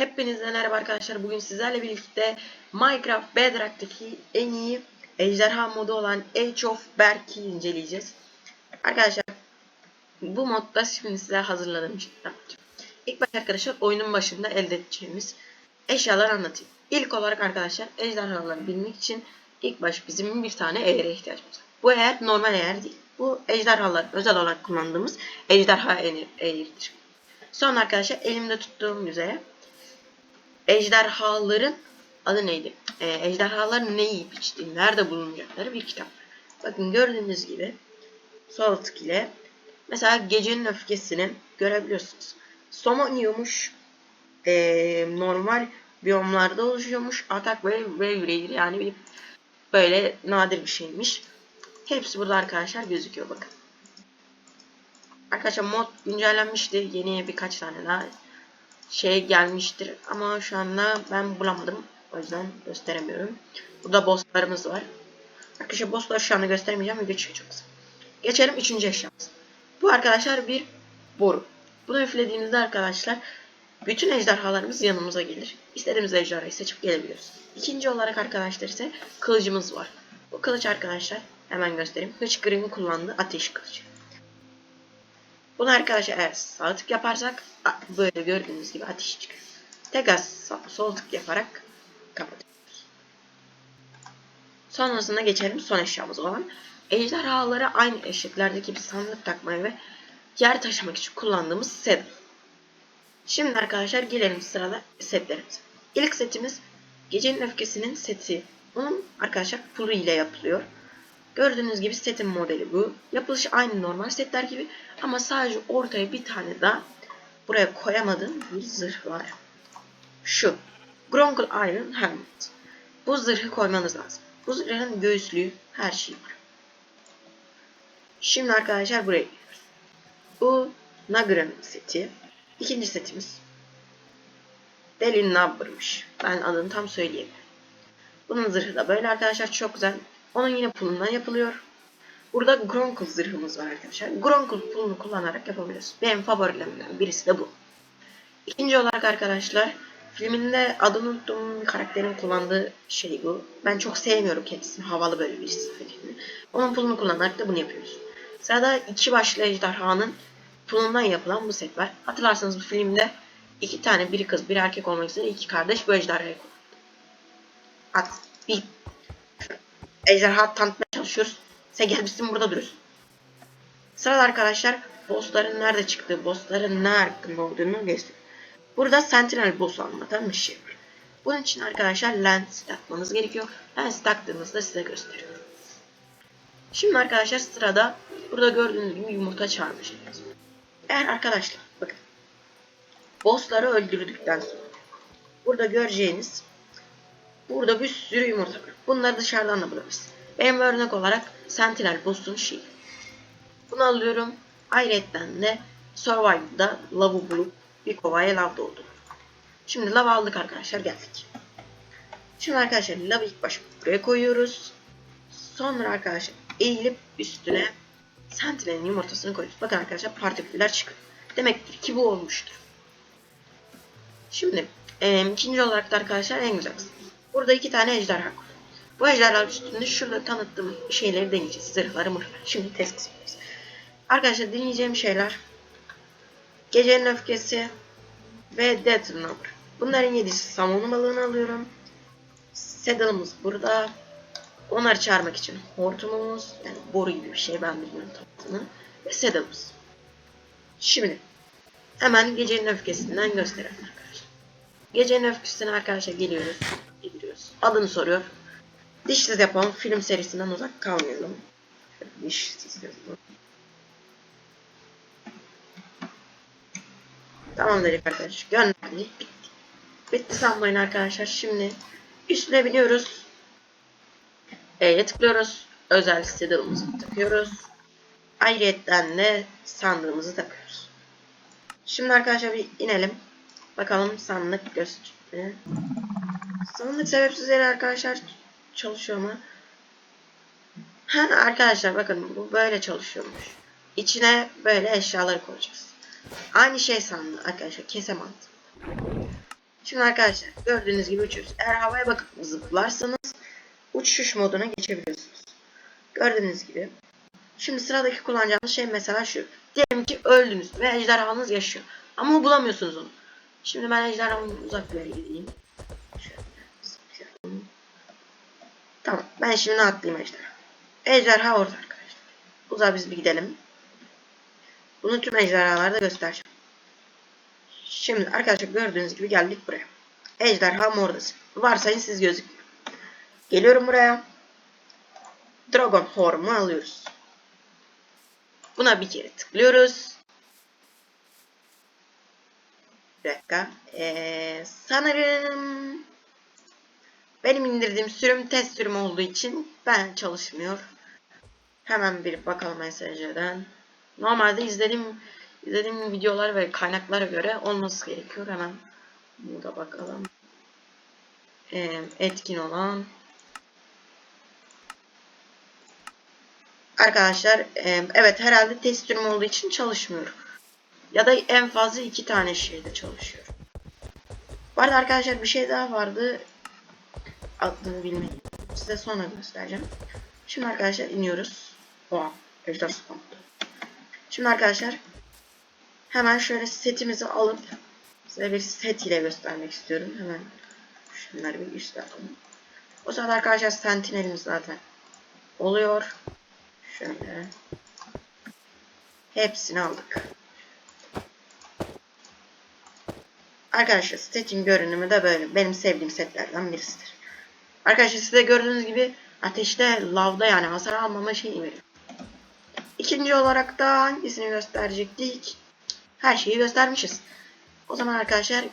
Hepinize merhaba arkadaşlar. Bugün sizlerle birlikte Minecraft Bedrock'taki en iyi ejderha modu olan Age of Berk'i inceleyeceğiz. Arkadaşlar bu modda şimdi size hazırladığım şey yapacağım. İlk baş arkadaşlar oyunun başında elde edeceğimiz eşyaları anlatayım. İlk olarak arkadaşlar ejderhaları bilmek için ilk baş bizim bir tane eğere ihtiyacımız var. Bu eğer normal eğer değil. Bu ejderhalar özel olarak kullandığımız ejderha eğeridir. Sonra arkadaşlar elimde tuttuğum üzere ejderhaların adı neydi? Ee, ejderhaların ne yiyip içtiği, nerede bulunacakları bir kitap. Bakın gördüğünüz gibi sol tık ile mesela gecenin öfkesini görebiliyorsunuz. Somon yiyormuş. Ee, normal biyomlarda oluşuyormuş. Atak ve ve yüreği yani bir böyle nadir bir şeymiş. Hepsi burada arkadaşlar gözüküyor bakın. Arkadaşlar mod güncellenmişti. Yeni birkaç tane daha şey gelmiştir. Ama şu anda ben bulamadım. O yüzden gösteremiyorum. Burada bosslarımız var. Arkadaşlar bossları şu anda göstermeyeceğim. Video kısa. Geçelim üçüncü eşyamız. Bu arkadaşlar bir boru. Bunu üflediğimizde arkadaşlar bütün ejderhalarımız yanımıza gelir. İstediğimiz ejderhayı seçip gelebiliyoruz. İkinci olarak arkadaşlar ise kılıcımız var. Bu kılıç arkadaşlar hemen göstereyim. Hıçkırık'ın kullandığı ateş kılıcı. Bunu arkadaşlar eğer sağ tık yaparsak böyle gördüğünüz gibi ateş çıkıyor. Tekrar sol tık yaparak kapatıyoruz. Sonrasında geçelim son eşyamız olan ejderhalara aynı eşiklerdeki bir sandık takmaya ve yer taşımak için kullandığımız set. Şimdi arkadaşlar gelelim sırada setlerimize. İlk setimiz Gecenin Öfkesi'nin seti. Bunun arkadaşlar pulu ile yapılıyor. Gördüğünüz gibi setin modeli bu. Yapılışı aynı normal setler gibi ama sadece ortaya bir tane daha buraya koyamadığım bir zırh var. Şu. Gronkle Iron Helmet. Bu zırhı koymanız lazım. Bu zırhın göğüslüğü her şey var. Şimdi arkadaşlar buraya gidiyoruz. Bu Nagra'nın seti. İkinci setimiz. Delin Nabber'mış. Ben adını tam söyleyemiyorum. Bunun zırhı da böyle arkadaşlar çok güzel. Onun yine pulundan yapılıyor. Burada Gronkle zırhımız var arkadaşlar. Gronkle pulunu kullanarak yapabiliyoruz. Benim favorilerimden birisi de bu. İkinci olarak arkadaşlar filminde adını unuttuğum karakterin kullandığı şey bu. Ben çok sevmiyorum kendisini. Havalı böyle birisi. Onun pulunu kullanarak da bunu yapıyoruz. Sırada iki başlı ejderhanın pulundan yapılan bu set var. Hatırlarsanız bu filmde iki tane biri kız biri erkek olmak üzere iki kardeş bu ejderhayı kullandı. At. Bir ejderha tanıtmaya çalışıyoruz. Sen gelmişsin burada duruyorsun. Sırada arkadaşlar bossların nerede çıktığı, bossların ne hakkında olduğunu gösteriyor. Burada Sentinel boss'u anlatan bir şey var. Bunun için arkadaşlar lens takmanız gerekiyor. Lens taktığınızda size gösteriyor. Şimdi arkadaşlar sırada burada gördüğünüz gibi yumurta var. Eğer arkadaşlar bakın bossları öldürdükten sonra burada göreceğiniz burada bir sürü yumurta var. Bunları dışarıdan da bulabilirsiniz. Benim örnek olarak Sentinel boss'un şeyi. Bunu alıyorum. Ayrıca de Survival'da lavı bulup bir kovaya lav doldurdum. Şimdi lav aldık arkadaşlar geldik. Şimdi arkadaşlar lavı ilk başta buraya koyuyoruz. Sonra arkadaşlar eğilip üstüne Sentinel'in yumurtasını koyuyoruz. Bakın arkadaşlar partiküller çıkıyor. Demektir ki bu olmuştur. Şimdi e, ikinci olarak da arkadaşlar en güzel kısmı. Burada iki tane ejderha koy. Bu ejderhalar üstünde şurada tanıttığım şeyleri deneyeceğiz. Zırhları mırhları. Şimdi test kısmımız. Arkadaşlar deneyeceğim şeyler Gecenin Öfkesi ve Death Number. Bunların yedisi samonu balığını alıyorum. Saddle'ımız burada. Onları çağırmak için hortumumuz yani boru gibi bir şey ben bilmiyorum tanıtını ve saddle'ımız. Şimdi hemen gecenin öfkesinden gösterelim arkadaşlar. Gecenin öfkesine arkadaşlar geliyoruz. Adını soruyor. Dişsiz yapalım. Film serisinden uzak kalmayalım. Dişsiz yapalım. Tamam dedik arkadaşlar. Gönderdik. Bitti sanmayın arkadaşlar. Şimdi üstüne biniyoruz. E'ye tıklıyoruz. Özel saddle'ımızı takıyoruz. Ayrıyetten de sandığımızı takıyoruz. Şimdi arkadaşlar bir inelim. Bakalım sandık gösteriyor. Sandık sebepsiz yere arkadaşlar çalışıyor mu? Ha arkadaşlar bakın bu böyle çalışıyormuş. İçine böyle eşyaları koyacağız. Aynı şey sandı arkadaşlar kese. Şimdi arkadaşlar gördüğünüz gibi uçuyoruz. Eğer havaya bakıp zıplarsanız uçuş moduna geçebiliyorsunuz. Gördüğünüz gibi. Şimdi sıradaki kullanacağımız şey mesela şu. Diyelim ki öldünüz ve ejderhanız yaşıyor. Ama bulamıyorsunuz onu. Şimdi ben ejderhamın uzak bir yere gideyim. Şöyle zıplayalım. Tamam. Ben şimdi atlayayım ejderha. Ejderha orada arkadaşlar. Uzağa biz bir gidelim. Bunu tüm ejderhalarda göstereceğim. Şimdi arkadaşlar gördüğünüz gibi geldik buraya. Ejderha oradasın. Varsayın siz gözükmüyor. Geliyorum buraya. Dragon Horn'u alıyoruz. Buna bir kere tıklıyoruz. Bir dakika. Ee, sanırım benim indirdiğim sürüm test sürüm olduğu için ben çalışmıyor. Hemen bir bakalım mesajlardan. Normalde izlediğim izlediğim videolar ve kaynaklara göre olması gerekiyor. Hemen burada bakalım. Ee, etkin olan Arkadaşlar e, evet herhalde test sürümü olduğu için çalışmıyor. Ya da en fazla iki tane şeyde çalışıyor. Bu arada arkadaşlar bir şey daha vardı. Adını bilmeyin. Size sonra göstereceğim. Şimdi arkadaşlar iniyoruz. Oha. Ejder spawned. Şimdi arkadaşlar hemen şöyle setimizi alıp size bir set ile göstermek istiyorum. Hemen şunları bir üst alalım. O sırada arkadaşlar sentinelimiz zaten oluyor. Şöyle. Hepsini aldık. Arkadaşlar setin görünümü de böyle. Benim sevdiğim setlerden birisidir. Arkadaşlar size gördüğünüz gibi ateşte lavda yani hasar almama şeyi veriyor. İkinci olarak da hangisini gösterecektik? Her şeyi göstermişiz. O zaman arkadaşlar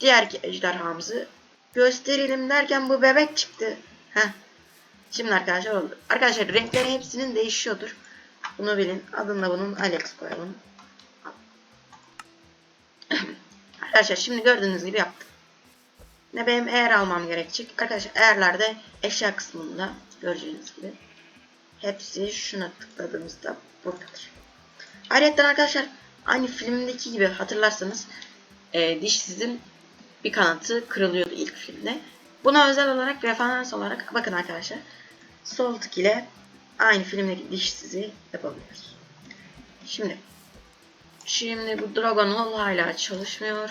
diğer ejderhamızı gösterelim derken bu bebek çıktı. Heh. Şimdi arkadaşlar oldu. Arkadaşlar renkleri hepsinin değişiyordur. Bunu bilin. Adını da bunun Alex koyalım. arkadaşlar şimdi gördüğünüz gibi yaptık. Ne benim eğer almam gerekecek. Arkadaşlar eğerlerde eşya kısmında göreceğiniz gibi. Hepsi şuna tıkladığımızda buradadır. Ayrıca arkadaşlar aynı filmdeki gibi hatırlarsanız e, dişsizin bir kanatı kırılıyordu ilk filmde. Buna özel olarak referans olarak bakın arkadaşlar. Sol tık ile aynı filmdeki dişsizi yapabiliyoruz. Şimdi şimdi bu Dragon Hall hala çalışmıyor.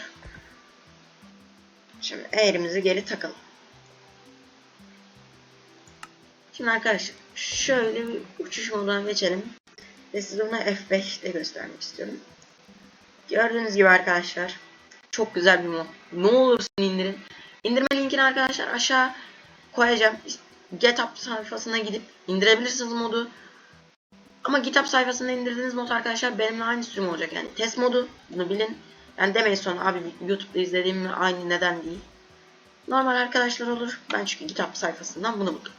Şimdi eğrimizi geri takalım. Şimdi arkadaşlar şöyle bir uçuş moduna geçelim. Ve size onu F5'te göstermek istiyorum. Gördüğünüz gibi arkadaşlar çok güzel bir mod. Ne olursun indirin. İndirme linkini arkadaşlar aşağı koyacağım. GitHub sayfasına gidip indirebilirsiniz modu. Ama GitHub sayfasında indirdiğiniz mod arkadaşlar benimle aynı sürüm olacak yani. Test modu bunu bilin. Yani demeyin sonra abi YouTube'da izlediğimle aynı neden değil. Normal arkadaşlar olur. Ben çünkü GitHub sayfasından bunu buldum.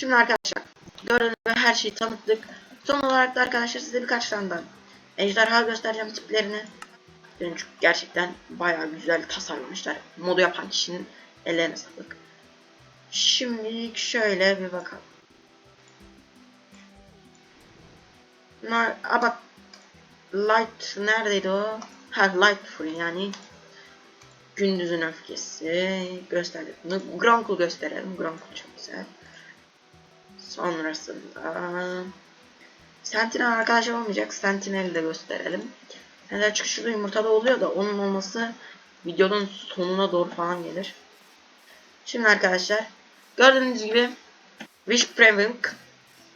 Şimdi arkadaşlar gördüğünüz gibi her şeyi tanıttık. Son olarak da arkadaşlar size birkaç tane daha ejderha göstereceğim tiplerini. Çünkü gerçekten bayağı güzel tasarlamışlar. Modu yapan kişinin ellerine sağlık. Şimdilik şöyle bir bakalım. Bunlar, a bak Light neredeydi o? Ha Light Fury yani gündüzün öfkesi gösterdik bunu. Gronkle gösterelim. Gronkle çok güzel. Sonrasında Sentinel arkadaşlar olmayacak. Sentinel'i de gösterelim. Sentinel çıkışında yumurtada oluyor da onun olması videonun sonuna doğru falan gelir. Şimdi arkadaşlar gördüğünüz gibi Wish Prevink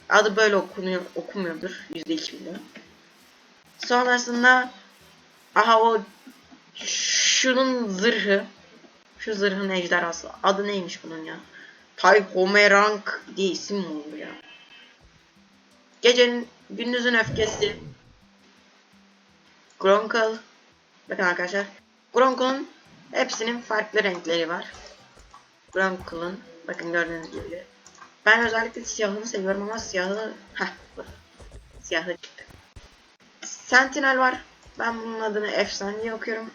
adı böyle okunuyor okumuyordur %2 milyon. Sonrasında aha o şunun zırhı şu zırhın ejderhası adı neymiş bunun ya? Tay Homerang diye isim mi olur ya? Gecenin gündüzün öfkesi Gronkle Bakın arkadaşlar Gronkle'un hepsinin farklı renkleri var. Gronkle'ın bakın gördüğünüz gibi. Ben özellikle siyahını seviyorum ama siyahı heh. Siyahı çıktı. Sentinel var. Ben bunun adını efsane diye okuyorum.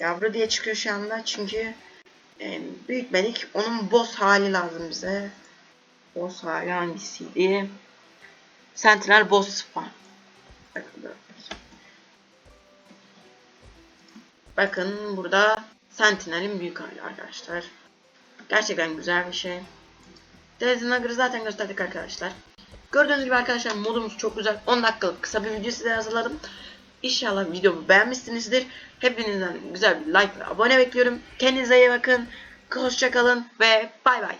Yavru diye çıkıyor şu anda çünkü e, büyütmedik. Onun boss hali lazım bize. Boss hali hangisiydi? Sentinel boss spawn. Bakın, burada Sentinel'in büyük hali arkadaşlar. Gerçekten güzel bir şey. Dezinagır'ı zaten gösterdik arkadaşlar. Gördüğünüz gibi arkadaşlar modumuz çok güzel. 10 dakikalık kısa bir video size hazırladım. İnşallah videomu beğenmişsinizdir. Hepinizden güzel bir like ve abone bekliyorum. Kendinize iyi bakın. Hoşçakalın ve bay bay.